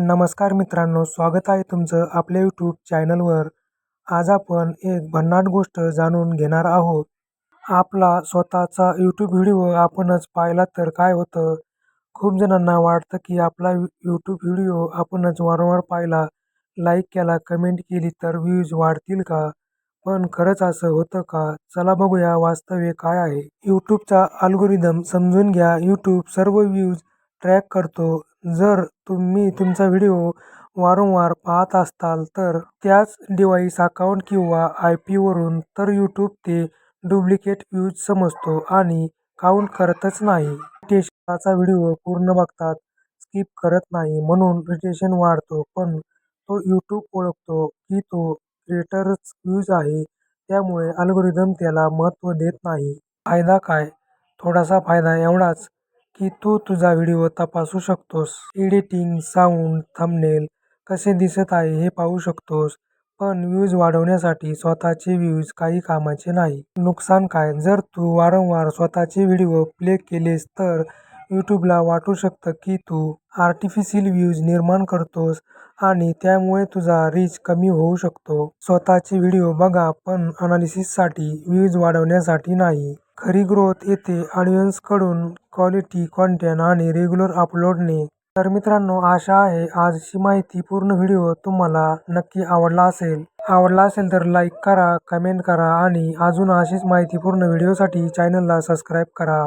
नमस्कार मित्रांनो स्वागत आहे तुमचं आपल्या यूट्यूब चॅनलवर आज आपण एक भन्नाट गोष्ट जाणून घेणार आहोत. आपला स्वतःचा यूट्यूब व्हिडिओ आपणच पाहिला तर काय होतं? खूप जणांना वाटतं की आपला यूट्यूब व्हिडिओ आपणच वारंवार पाहिला. लाईक केला कमेंट केली तर व्ह्यूज वाढतील का? पण खरंच असं होतं का? चला बघूया वास्तव्य काय आहे. यूट्यूबचा अल्गोरिदम समजून घ्या. यूट्यूब सर्व व्ह्यूज ट्रॅक करतो. जर तुम्ही तुमचा व्हिडिओ वारंवार पाहत असाल तर त्याच डिव्हाइस अकाउंट किंवा आय पीवरून तर यूट्यूब ते डुप्लिकेट व्ह्यूज समजतो आणि काउंट करतच नाही. रिटेशनचा व्हिडिओ पूर्ण बघतात स्किप करत नाही म्हणून रिटेशन वाढतो पण तो यूट्यूब ओळखतो की तो क्रिएटरच व्ह्यूज आहे त्यामुळे अल्गोरिदम त्याला महत्त्व देत नाही. फायदा काय? थोडासा फायदा एवढाच. की तू तुझा व्हिडिओ तपासू शकतोस. एडिटिंग साऊंड थंबनेल कसे दिसत आहे हे पाहू शकतोस. पण व्ह्यूज वाढवण्यासाठी स्वतःचे व्ह्यूज काही कामाचे नाही. नुकसान काय? जर तू वारंवार स्वतःचे व्हिडिओ प्ले केलेस तर यूट्यूबला वाटू शकतं की तू आर्टिफिशियल व्ह्यूज निर्माण करतोस आणि त्यामुळे तुझा रीच कमी होऊ शकतो. स्वतःचे व्हिडिओ बघा पण अनालिसिससाठी व्ह्यूज वाढवण्यासाठी नाही. खरी ग्रोथ येते ऑडियन्सकडून क्वालिटी कॉन्टेंट आणि रेग्युलर अपलोडने. तर मित्रांनो आशा आहे आजची माहिती पूर्ण व्हिडिओ तुम्हाला नक्की आवडला असेल. आवडला असेल तर लाईक करा कमेंट करा आणि अजून अशीच माहितीपूर्ण व्हिडिओसाठी चॅनलला सबस्क्राईब करा.